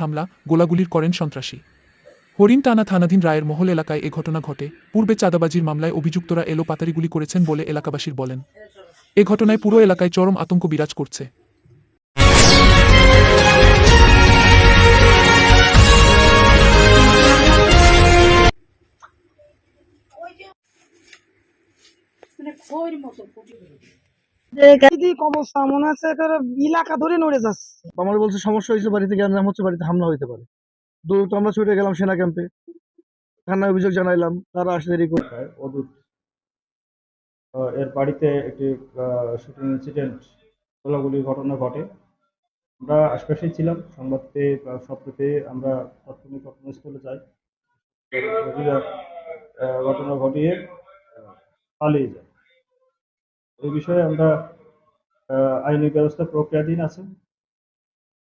হামলা, গোলাগুলির করেন সন্ত্রাসী। হরিণ টানা থানাধীন রায়ের মহল এলাকায় এ ঘটনা ঘটে। পূর্বে চাঁদাবাজির মামলায় অভিযুক্তরা এলো পাতারিগুলি করেছেন বলে এলাকাবাসীর বলেন। এ ঘটনায় পুরো এলাকায় চরম আতঙ্ক বিরাজ করছে। দিক অবস্থা মনে হচ্ছে এলাকা ধরে নড়ে যাচ্ছে। আমার বলছে সমস্যা হয়েছে বাড়িতে গ্যাঞ্জাম হচ্ছে বাড়িতে হামলা হইতে পারে। আমরা ছুটে গেলাম সেনা ক্যাম্পে। থানায় অভিযোগ জানাইলাম তারা আসতে দেরি করে। হয় অদূত এর বাড়িতে একটি শুটিং ইনসিডেন্ট গোলাগুলির ঘটনা ঘটে। আমরা আশপাশেই ছিলাম সংবাদ পেয়ে আমরা তাৎক্ষণিক ঘটনাস্থলে যাই। আহ, ঘটনা ঘটিয়ে পালিয়ে যায় এই বিষয়ে আমরা আহ, আইনি ব্যবস্থা প্রক্রিয়াধীন আছে।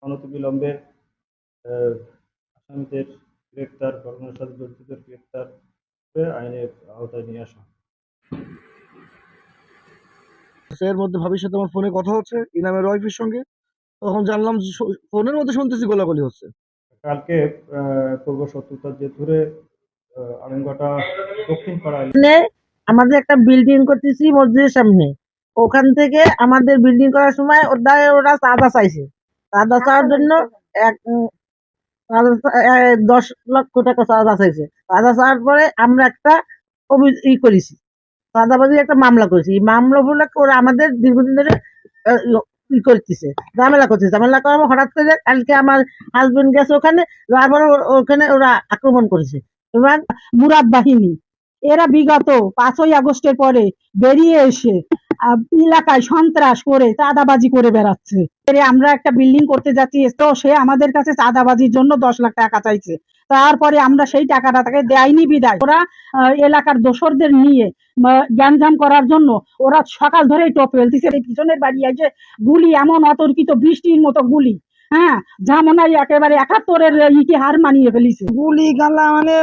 অনত বিলম্বে আহ, আসামিদের গ্রেপ্তার ঘটনার সাথে জড়িতদের গ্রেপ্তার করে আইনের আওতায় নিয়ে আসা। হয়। এর মধ্যে ভবিষ্যতে আমার ফোনে কথা হচ্ছে ইনামের ওয়াইফের সঙ্গে। তখন জানলাম ফোনের মধ্যে শুনতেছি গোলাগুলি হচ্ছে। কালকে আহ, পূর্ব শত্রুতার যে ধরে আহ, আরেঙ্গাটা দক্ষিণ পাড়া মানে আমাদের একটা বিল্ডিং করতেছি মসজিদের সামনে। ওখান থেকে আমাদের বিল্ডিং করার সময় ওরা ওরা চাঁদা চাইছে। চাঁদা চাওয়ার জন্য এক দশ লক্ষ টাকা চাঁদা চাইছে। চাঁদা চাওয়ার পরে আমরা একটা ই করেছি। চাঁদাবাজির একটা মামলা করেছি। এই মামলা বলে ওরা আমাদের দীর্ঘদিন ধরে ই করতেছে। ঝামেলা করছে ঝামেলা করার হঠাৎ করে কালকে আমার হাজবেন্ড গেছে ওখানে যাওয়ার পরে ও- ওখানে ওরা আক্রমণ করেছে। এবার মুরাদ বাহিনী এরা বিগত পাঁচই আগস্টের পরে বেরিয়ে এসে এলাকায় সন্ত্রাস করে চাঁদাবাজি করে বেড়াচ্ছে। আমরা একটা বিল্ডিং করতে যাচ্ছি, তো সে আমাদের কাছে চাঁদাবাজির জন্য দশ লাখ টাকা চাইছে। তারপরে আমরা সেই টাকাটা তাকে দেয়নি বিদায়। ওরা এলাকার দোসরদের নিয়ে গ্যাঞ্জাম করার জন্য ওরা সকাল ধরেই টপ ফেলতেছে। পিছনের বাড়ি আছে, গুলি এমন অতর্কিত বৃষ্টির মতো গুলি। হ্যাঁ যা মনে হয় একেবারে একাত্তরের ইতিহার মানিয়ে ফেলিছে। গুলি গালা মানে